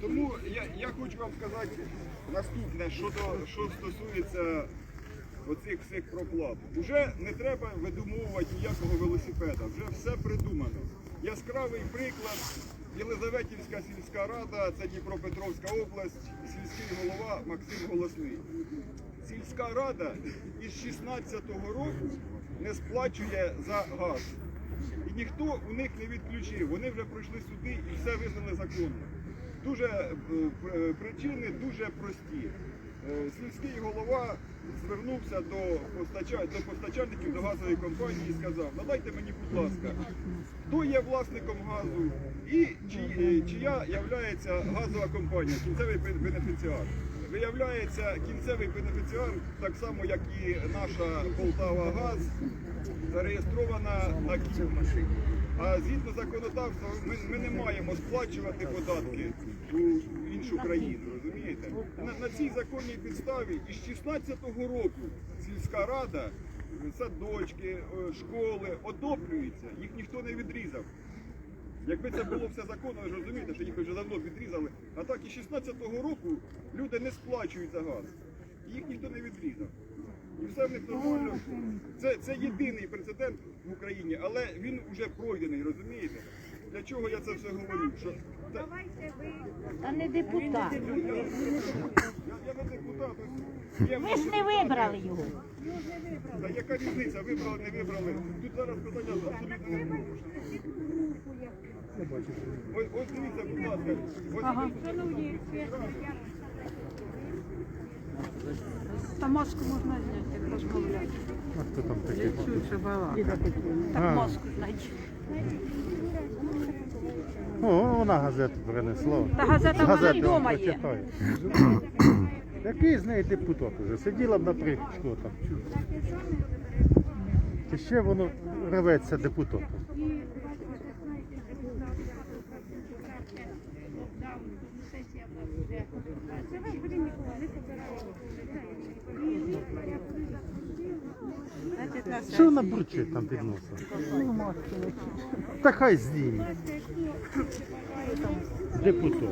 Тому я, я хочу вам сказати наступне, що, до, що стосується оцих всіх проплат. Уже не треба видумовувати ніякого велосипеда, вже все придумано. Яскравий приклад. Єлизаветівська сільська рада, це Дніпропетровська область, сільський голова Максим Голосний. Сільська рада із 16-го року не сплачує за газ. Ніхто у них не відключив. Вони вже пройшли суди і все визнали законно. Дуже е, причини дуже прості. Е, Сільський голова звернувся до, постача- до постачальників до газової компанії і сказав, надайте мені, будь ласка, хто є власником газу і чи, е, чия являється газова компанія, кінцевий бенефіціар. Виявляється, кінцевий бенефіціар, так само як і наша Полтава Газ, зареєстрована на Київ. А згідно законодавства, ми, ми не маємо сплачувати податки у іншу країну, розумієте? На, на цій законній підставі із 16-го року сільська рада, садочки, е, школи отоплюються, їх ніхто не відрізав. Якби це було все законно, ви ж розумієте, що їх вже давно відрізали. А так і 16-го року люди не сплачують за газ. Їх ніхто не відрізав. І все в них нормально. Це, це єдиний прецедент в Україні, але він вже пройдений, розумієте? Для чого я це все говорю? Що та- Та не депутат. я, я, я не депутат. в Ви ж не вибрали його. Та яка різниця, вибрали, не вибрали? Тут зараз питання абсолютно не вирішено. Ось, дивіться, будь ласка. Ось Та маску можна зняти, як розмовляти. А хто там такий? Так мозку знайти. О, вона газету принесла. Та газета в мене вдома є. прочитає. Який з неї депутат уже? Сиділа б наприклад, що там. Чи ще воно рветься депутатом? Що вона бурчить там під носом? Та хай зніме. Депутат.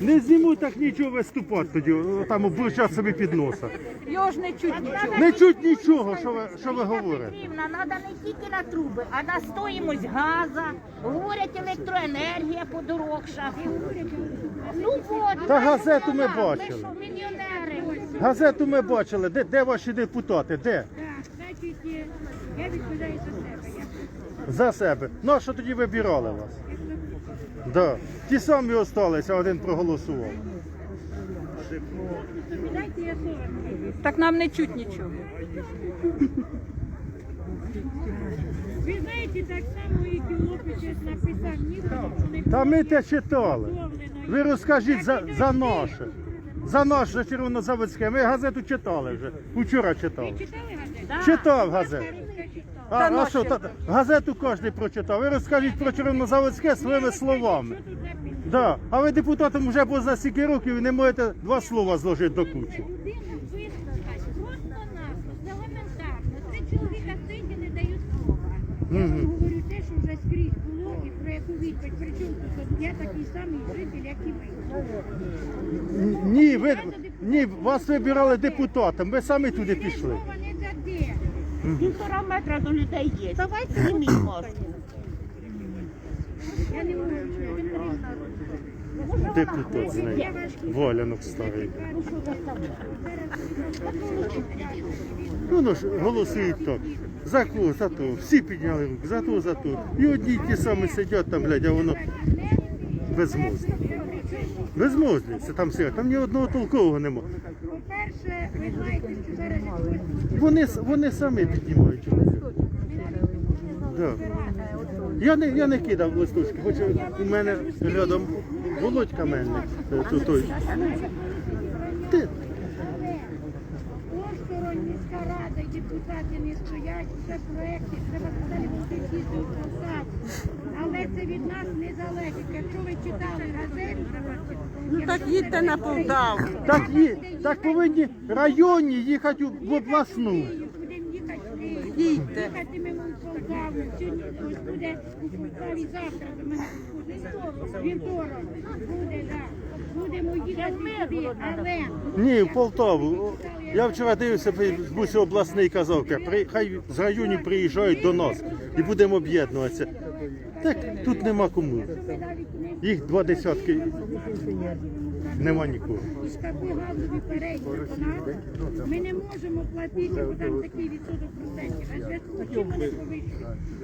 Не зніму так нічого виступати тоді, там бурчать собі під носа. Його ж не чуть нічого. Не чуть нічого, що ви, що ви говорите. Петрівна, треба не тільки на труби, а на стоїмость газа. Говорять, електроенергія подорожча. Ну от. Та газету ми Ми що, мільйонери? Газету ми бачили, де, де ваші депутати? Де? Значить, е, я відповідаю за себе. Я За себе. Ну а що тоді вибирали вас? Да. Ті самі осталися, один проголосував. дайте я слово. Так нам не чуть нічого. Ви знаєте, так само і Кілопичес написав, ніхто не Та ми те читали. Ви розкажіть за, за наше. За наше червонозаводське. Ми газету читали вже. Вчора читали. читали газету? Читав газету. А, Та а що, та, газету кожен прочитав. Ви розкажіть про червонозаводське своїми словами. Да. А ви депутатом вже поза стільки років і не можете два слова зложити до кучі. Людина вислухати, просто-напросто, елементарно. Три чоловіка і не дають слова. Я вам говорю те, що вже скрізь було і про. Причому тут я такий самий житель, як і ви. Ні, ви ні, вас вибирали депутатом, ви самі туди пішли. Не. Півтора метра до людей є. Давайте зніміть маску. Я не можу. Депутат з. Валянок старий. Ну, ну ж, голосують так. За кого, за то. Всі підняли руки, за то, за то. І одні й ті самі сидять там, глядь, а воно безмозне. Безмозне, це там сидять. Там ні одного толкового нема. По-перше, ви знаєте, що зараз Вони, с- вони самі піднімають. Да. Я не, я не кидав листочки, хоч у мене рядом Володька Мельник, е, то- той. Ти, рада не стоять, це проекти, треба сказати, всі до посад. Але це від нас не залежить. Якщо ви читали газету, Ну так їдьте на Полтаву. так, є, так повинні районні їхати в обласну. Будемо їхати в Київ. їдьте. Їхатимемо в Полтаву. Сьогодні ось буде у Полтаві завтра до мене. Вівторок буде, так. Будемо їхати Ні, в Полтаву. Я вчора дивився, Фейсбуці обласний казав, хай з районів приїжджають до нас і будемо об'єднуватися. Так тут нема кому. Їх два десятки, нема нікого. Ми не можемо платити, бо там такий відсоток процентів. А зв'язку з?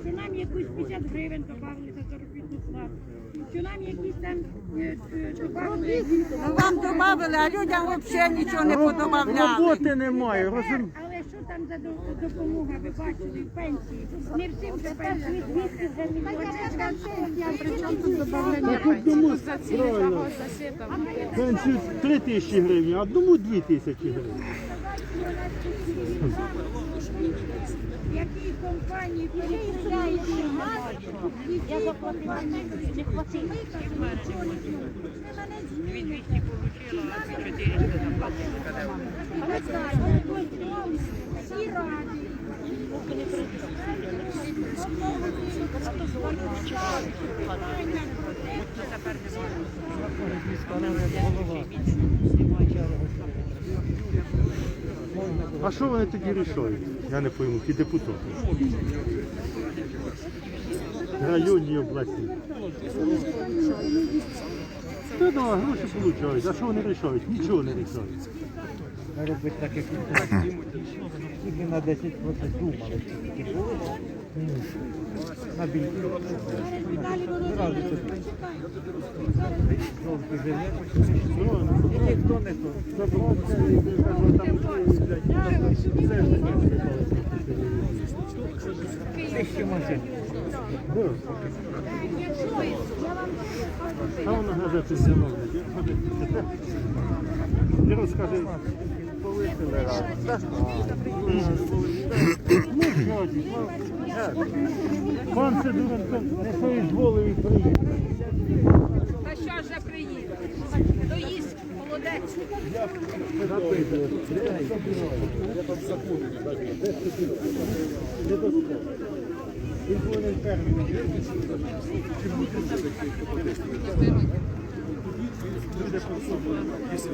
Що нам якусь 50 гривень добавили за заробітну плату? Нам якісь там е, е, добавили? Ну вам додали, а людям взагалі нічого не подобавляли. Роботи немає, розумієте? Але що там за до- допомога, ви бачили, в пенсії? Не всім вже пенсії 200 вже Правильно. Пенсію 3 тисячі гривень, а одному 2 тисячі гривень. Які компанії переїжджають газ, і Я ці заплатила, компанії не хватило. всі раді. А що вони тоді рішають? Я не пойму, ті депутати. Районні обласні. Та да, гроші получають. А що вони рішають? Нічого не рішають. робити так, як тільки на 10% думали. На більше. І ніхто не то. Та вона газети знову. Ти розкажи. Повисили раз. Ну, ти? Пан Сидоренко не соізволив і приїхав. Та що ж приїде? Молодець. Люди по собою, якщо.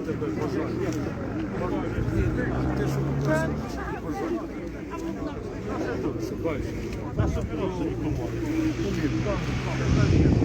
Питання,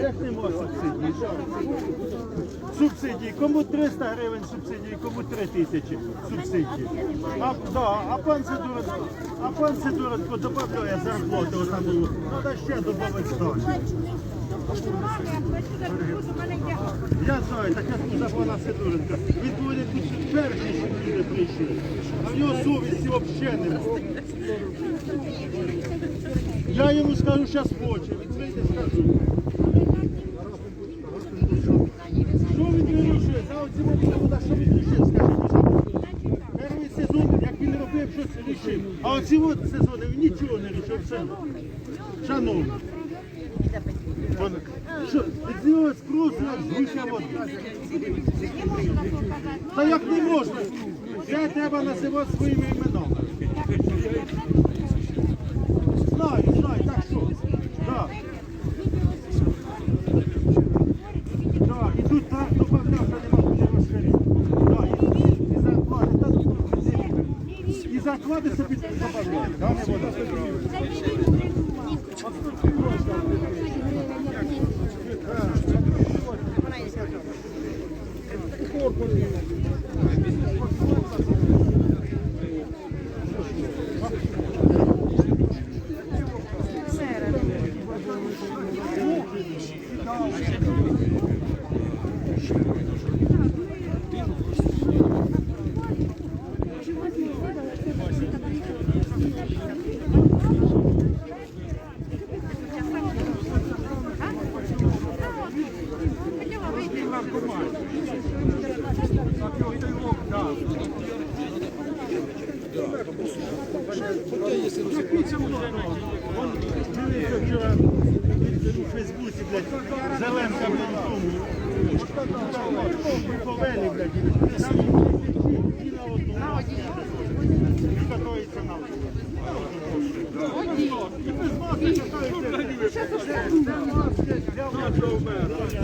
як субсидії? Кому 300 гривень субсидії, кому 3 тисячі субсидії. А, да, а пан Сидоренко, а пан Сидоренко додає зарплату отаму. Треба ще додати здачі. Я знаю, так я сказав пана Сидоренка. Він повинен бути перший, щоб люди прийшли. А в нього совісті взагалі немає. Я йому скажу, зараз хоче. Він. Що він вирішує? За оці вода, що він рішив, скажіть. Перший сезон, як він робив що це рішив. А оці от сезони нічого не рішив. Все. Шановні. Вон- Що, зробити спрос як вода. Та як не можна? Це треба називати своїми іменами. Знаю, знаю, так що? Так. Так, і тут так, до бабляка нема куди розширити. Так, і, і зарплати, та тут і зарплати собі добавляють, да, не вода. Дивіться Oh, shit. І катається на одну. І без. Для вашого мера.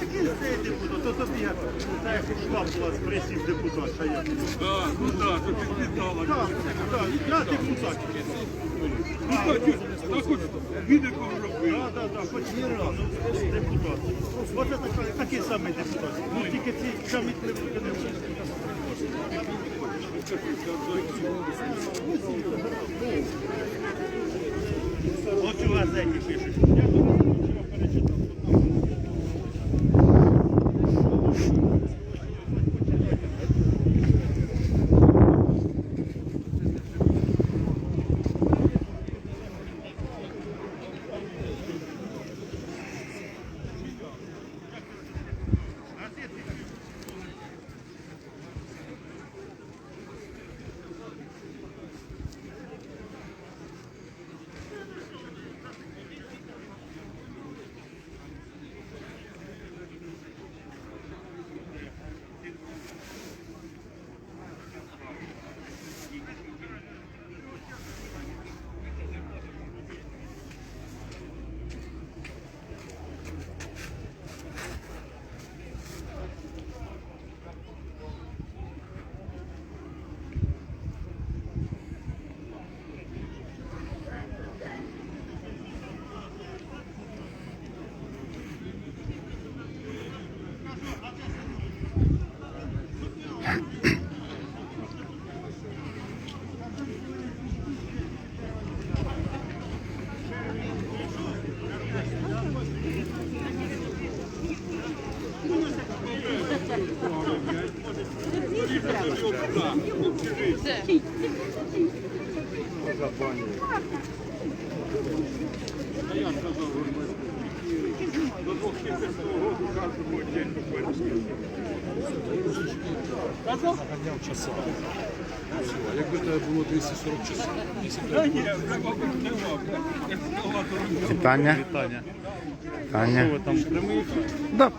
Який цей депутат? То тобі як депутат, я. Так, ну так, то ти піддала. Так, так, я депутат. Так хоч відео робив. Так, так, так, хоч не раз. Депутат. Оце така- такий самий депутат. Ну тільки ці самі трибуни не можуть. Ось у газеті пишуть. Якби тебе було 240 часов. Вітання. Вітання. Вітання. Там прямий. Да.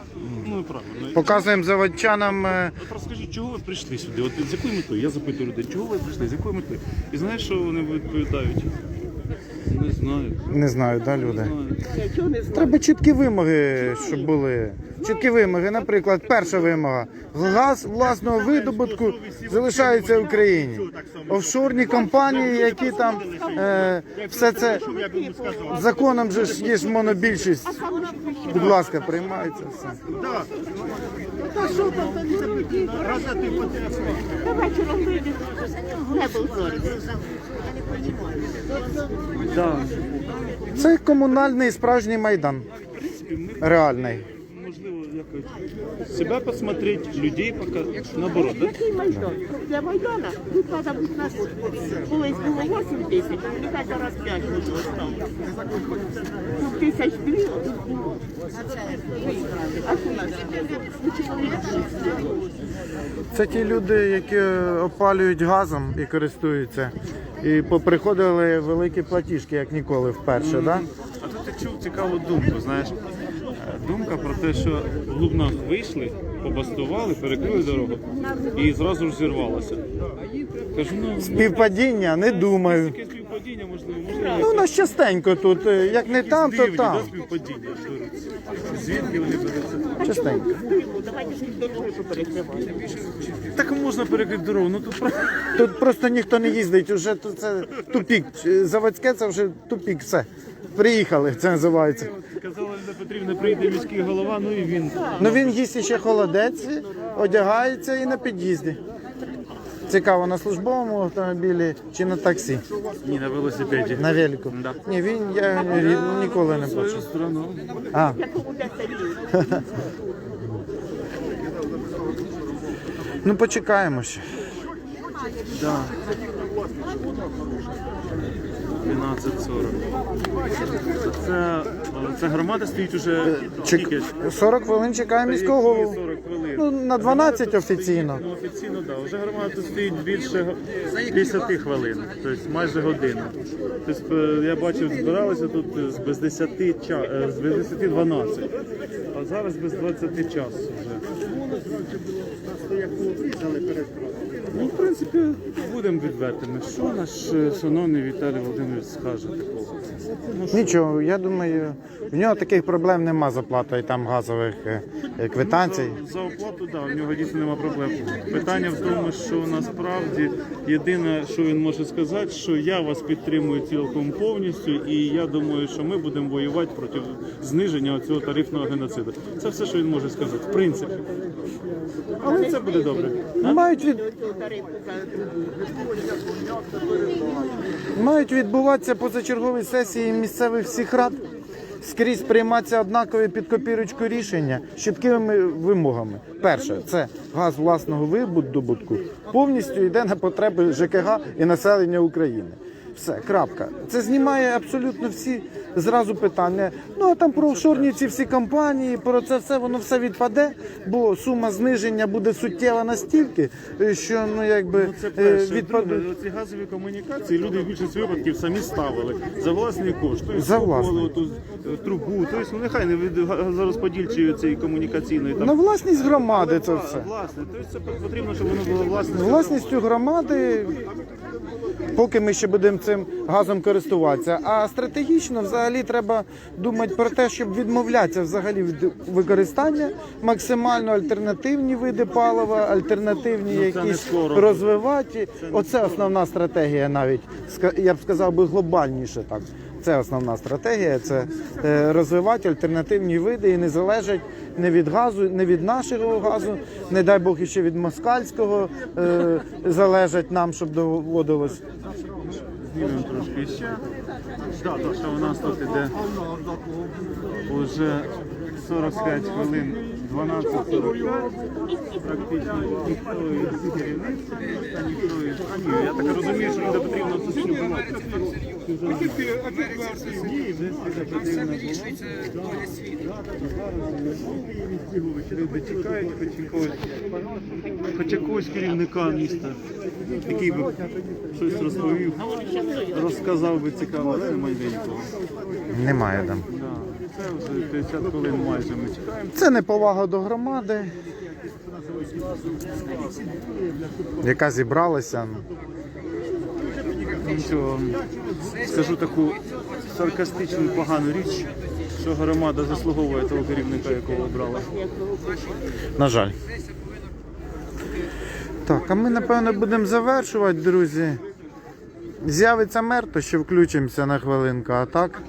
Ну, правильно. Показуємо заводчанам. е, От розкажіть, чого ви прийшли сюди? От з якою метою? Я запитую людей, чого ви прийшли, з якою метою? І знаєш, що вони відповідають? Не знаю. Не знаю, да, люди. Не знаю. Треба чіткі вимоги, щоб були. Чіткі вимоги. Наприклад, перша вимога. Газ власного видобутку залишається в Україні. Офшорні компанії, які там е, все це законом же ж є ж монобільшість. Будь ласка, приймається все. Це комунальний справжній майдан. Реальний. Себе посмотреть, людей показати. Наоборот, да? Який Майдан? Для Майдана тут треба бути нас колись було 8 тисяч, нехай зараз 5 буде осталось. Ну, тисяч дві, а тут було. А що у нас? Ну, чоловік. Це ті люди, які опалюють газом і користуються. І поприходили великі платіжки, як ніколи вперше, да? А тут я чув цікаву думку, знаєш. Думка про те, що в Лубнах вийшли, побастували, перекрили дорогу і зразу ж зірвалося. Кажу, ну, Співпадіння, не думаю. якесь співпадіння, можливо, можливо. Ну, у нас частенько тут, е, як не там, то Дивні, там. да, співпадіння, що. Звідки вони беруться? Частенько. Так можна перекрити дорогу, ну тут про- Тут просто ніхто не їздить, уже тут це тупік. Заводське це вже тупік, все. Приїхали, це називається. Казала Ліда Петрівна, прийде міський голова, ну і він. Ну він їсть ще холодець, одягається і на під'їзді. Цікаво, на службовому автомобілі чи на таксі? Ні, на велосипеді. На велику. Да. Ні, він я рі- ніколи не бачив. страну. А, ну почекаємо ще. Да. 12.40. Це, це громада стоїть уже Чек... скільки? 40 хвилин чекає міського голову. 40 хвилин. Ну, на 12 офіційно. Ну, офіційно, так. Да. Вже громада тут стоїть більше го- 50 хвилин, тобто майже година. Тобто, е, я бачив, збиралися тут е, з без 10 ча- е, з без 10 12, а зараз без 20 час вже. Ну, в принципі, будемо відвертими. Що наш е, шановний Віталій Володимирович скаже такого? Ну? Нічого, я думаю, в нього таких проблем нема з оплатою там газових е, е, квитанцій. За, за оплату, так, да, в нього дійсно немає проблем. Питання в тому, що насправді єдине, що він може сказати, що я вас підтримую цілком повністю, і я думаю, що ми будемо воювати проти зниження цього тарифного геноциду. Це все, що він може сказати, в принципі. Але це буде добре. Мають від мають відбуватися позачергові сесії місцевих всіх рад. Скрізь прийматися однакові під копірочку рішення з чіткими вимогами. Перше, це газ власного видобутку повністю йде на потреби ЖКГ і населення України. Все, крапка. Це знімає абсолютно всі зразу питання. Ну а там про офшорні ці всі компанії, про це все воно все відпаде, бо сума зниження буде суттєва настільки, е, що ну якби Ну, це е, перше. відпаде. Друге, ці газові комунікації люди в більшості випадків самі ставили за власний кошт. Тобто За власний. ту е, трубу. Тобто, ну нехай не від газорозподільчої цієї комунікаційної там. На власність громади це все. Власне, тобто це потрібно, щоб воно було власністю. Власністю громади, поки ми ще будемо цим газом користуватися. А стратегічно взагалі треба думати про те, щоб відмовлятися взагалі від використання, максимально альтернативні види палива, альтернативні Ну, якісь розвивати. Оце основна стратегія навіть, я б сказав би глобальніше так. Це основна стратегія, це е, розвивати альтернативні види і не залежать не від газу, не від нашого газу, не дай Бог ще від москальського е, залежать нам, щоб доводилось. Знімемо трошки ще. Да, то, що у нас тут іде вже 45 хвилин, 12.45. Практично ніхто із керівництва, ніхто із... Я так розумію, що Ліда Петрівна ще була. Ні, вже Ліда Петрівна була. Люди керівника міста, який би щось розповів, розказав би цікаво, але немає нікого. Немає там. Да. Все, вже 50 хвилин майже ми чекаємо. Це неповага до громади, яка зібралася. Нічого, скажу таку саркастичну погану річ, що громада заслуговує того керівника, якого обрала. На жаль. Так, а ми напевно будемо завершувати, друзі. З'явиться мер, то ще включимося на хвилинку, а так.